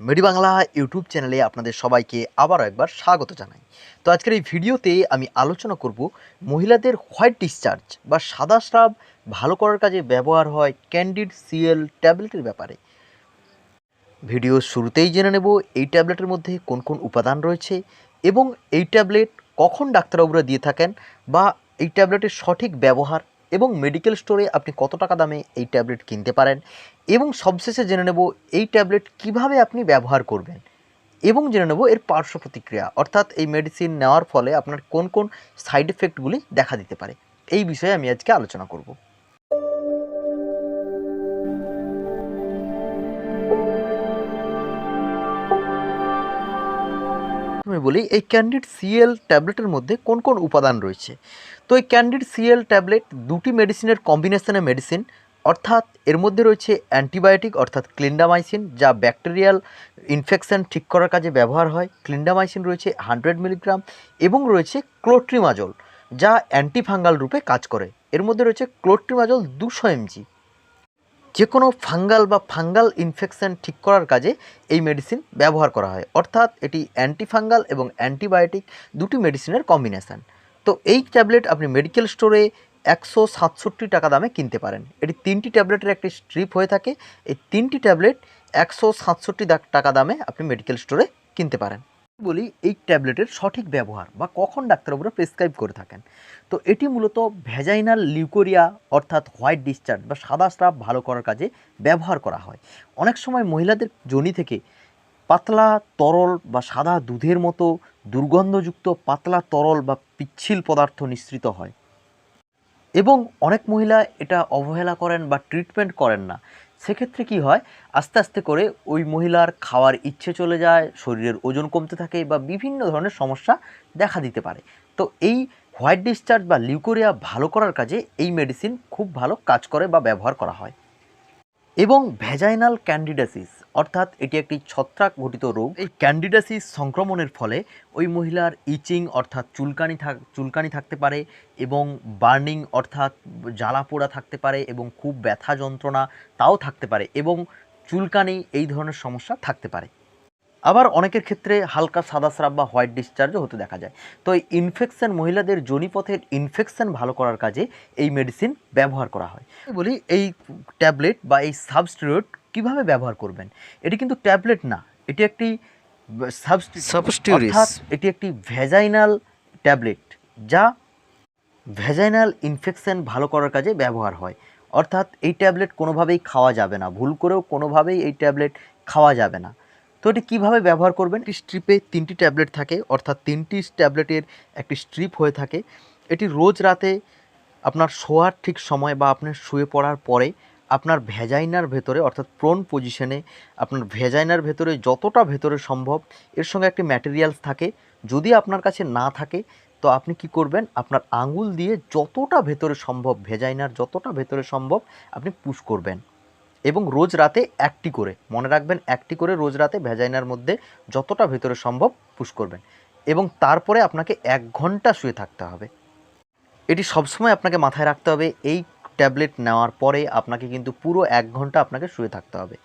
মেডি বাংলা ইউটিউব চ্যানেলে আপনাদের সবাইকে আবারও একবার স্বাগত জানাই। তো আজকের এই ভিডিওতে আমি আলোচনা করব মহিলাদের হোয়াইট ডিসচার্জ বা সাদা স্রাব ভালো করার কাজে ব্যবহার হয় ক্যান্ডিড সিএল ট্যাবলেটের ব্যাপারে। ভিডিও শুরুতেই জেনে নেব এই ট্যাবলেটের মধ্যে কোন কোন উপাদান রয়েছে এবং এই ট্যাবলেট কখন ডাক্তারবাবুরা দিয়ে থাকেন বা এই ট্যাবলেটের সঠিক ব্যবহার এবং মেডিকেল স্টোরে আপনি কত টাকা দামে এই ট্যাবলেট কিনতে পারেন এবং সবশেষে জেনে নেব এই ট্যাবলেট কীভাবে আপনি ব্যবহার করবেন এবং জেনে নেব এর পার্শ্ব প্রতিক্রিয়া, অর্থাৎ এই মেডিসিন নেওয়ার ফলে আপনার কোন কোন সাইড এফেক্টগুলি দেখা দিতে পারে। এই বিষয়ে আমি আজকে আলোচনা করব। আমি বলি, এই ক্যান্ডিড সিএল ট্যাবলেটের মধ্যে কোন কোন উপাদান রয়েছে? তো এই ক্যান্ডিড সিএল ট্যাবলেট দুটি মেডিসিনের কম্বিনেশনের মেডিসিন অর্থাৎ এর মধ্যে রয়েছে অ্যান্টিবায়োটিক অর্থাৎ ক্লিন্ডামাইসিন যা ব্যাকটেরিয়াল ইনফেকশন ঠিক করার কাজে ব্যবহার হয়। ক্লিন্ডামাইসিন রয়েছে হান্ড্রেড মিলিগ্রাম এবং রয়েছে ক্লোট্রিমাজল যা অ্যান্টিফাঙ্গাল রূপে কাজ করে। এর মধ্যে রয়েছে ক্লোট্রিমাজল দুশো এমজি যে কোনো ফাঙ্গাল বা ফাঙ্গাল ইনফেকশন ঠিক করার কাজে এই মেডিসিন ব্যবহার করা হয়। অর্থাৎ এটি অ্যান্টিফাঙ্গাল এবং অ্যান্টিবায়োটিক দুটি মেডিসিনের কম্বিনেশান তো এই ট্যাবলেট আপনি মেডিকেল স্টোরে একশো সাতষট্টি টাকা দামে কিনতে পারেন। এটি তিনটি ট্যাবলেটের একটি স্ট্রিপ হয়ে থাকে। এই তিনটি ট্যাবলেট একশো সাতষট্টি টাকা দামে আপনি মেডিকেল স্টোরে কিনতে পারেন। বলি এই ট্যাবলেটের সঠিক ব্যবহার বা কখন ডাক্তারবাবুরা প্রেসক্রাইব করে থাকেন। তো এটি মূলত ভ্যাজাইনাল লিউকোরিয়া অর্থাৎ হোয়াইট ডিসচার্জ বা সাদা স্রাব ভালো করার কাজে ব্যবহার করা হয়। অনেক সময় মহিলাদের যোনি থেকে পাতলা তরল বা সাদা দুধের মতো দুর্গন্ধযুক্ত পাতলা তরল বা পিচ্ছিল পদার্থ নিঃসৃত হয়। এবং অনেক মহিলা এটা অবহেলা করেন বা ট্রিটমেন্ট করেন না। সেক্ষেত্রে কি হয়? আস্তে আস্তে করে ওই মহিলার খাওয়ার ইচ্ছে চলে যায়, শরীরের ওজন কমতে থাকে বা বিভিন্ন ধরনের সমস্যা দেখা দিতে পারে। তো এই হোয়াইট ডিসচার্জ বা লিউকোরিয়া ভালো করার কাজে এই মেডিসিন খুব ভালো কাজ করে বা ব্যবহার করা হয়। এবং ভ্যাজাইনাল ক্যান্ডিডাসিস অর্থাৎ এটি একটি ছত্রাক ঘটিত রোগ। এই ক্যান্ডিডাসিস সংক্রমণের ফলে ওই মহিলার ইচিং অর্থাৎ চুলকানি থাক, চুলকানি থাকতে পারে এবং বার্নিং অর্থাৎ জ্বালা পোড়া থাকতে পারে এবং খুব ব্যথা যন্ত্রণা তাও থাকতে পারে এবং চুলকানি এই ধরনের সমস্যা থাকতে পারে। আবার অনেকের ক্ষেত্রে হালকা সাদা স্রাব বা হোয়াইট ডিসচার্জও হতে দেখা যায়। তো এই ইনফেকশান মহিলাদের জনিপথের ইনফেকশান ভালো করার কাজে এই মেডিসিন ব্যবহার করা হয়। বলি এই ট্যাবলেট বা এই সাবস্টিটিউট কীভাবে ব্যবহার করবেন? এটি কিন্তু ট্যাবলেট না এটি একটি. অর্থাৎ এটি একটি ভ্যাজাইনাল ট্যাবলেট যা ভ্যাজাইনাল ইনফেকশন ভালো করার কাজে ব্যবহার হয়। অর্থাৎ এই ট্যাবলেট কোনোভাবেই খাওয়া যাবে না ভুল করেও কোনোভাবেই এই ট্যাবলেট খাওয়া যাবে না। তো এটি কীভাবে ব্যবহার করবেন? একটি স্ট্রিপে তিনটি ট্যাবলেট থাকে অর্থাৎ তিনটি ট্যাবলেটের একটি স্ট্রিপ হয়ে থাকে। এটি রোজ রাতে আপনার শোয়ার ঠিক সময় বা আপনার শুয়ে পড়ার পরে আপনার ভেজাইনার ভেতরে, অর্থাৎ প্রোন পজিশনে আপনার ভেজাইনার ভেতরে যতটা ভেতরে সম্ভব, এর সঙ্গে একটি ম্যাটেরিয়ালস থাকে। যদি আপনার কাছে না থাকে, তো আপনি কি করবেন? আপনার আঙুল দিয়ে যতটা ভেতরে সম্ভব ভেজাইনার যতটা ভেতরে সম্ভব, আপনি পুশ করবেন। এবং রোজ রাতে একটি করে, মনে রাখবেন একটি করে রোজ রাতে ভেজাইনার মধ্যে যতটা ভেতরে সম্ভব পুশ করবেন। এবং তারপরে আপনাকে এক ঘণ্টা শুয়ে থাকতে হবে। এটি সবসময় আপনাকে মাথায় রাখতে হবে, এই ট্যাবলেট নেওয়ার পরে আপনাকে কিন্তু পুরো এক ঘণ্টা আপনাকে শুয়ে থাকতে হবে।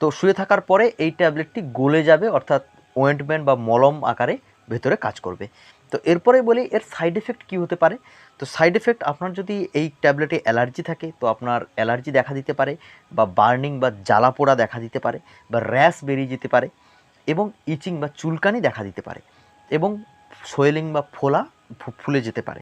তো শুয়ে থাকার পরে এই ট্যাবলেটটি গলে যাবে, অর্থাৎ ওয়েন্টমেন্ট বা মলম আকারে ভেতরে কাজ করবে। তো এরপরে বলি, এর সাইড এফেক্ট কী হতে পারে? তো সাইড এফেক্ট আপনার যদি এই ট্যাবলেটে অ্যালার্জি থাকে, তো আপনার অ্যালার্জি দেখা দিতে পারে বা বার্নিং বা জ্বালা পোড়া দেখা দিতে পারে বা র্যাশ বেরিয়ে যেতে পারে এবং ইচিং বা চুলকানি দেখা দিতে পারে এবং সোয়েলিং বা ফোলা ফুলে যেতে পারে।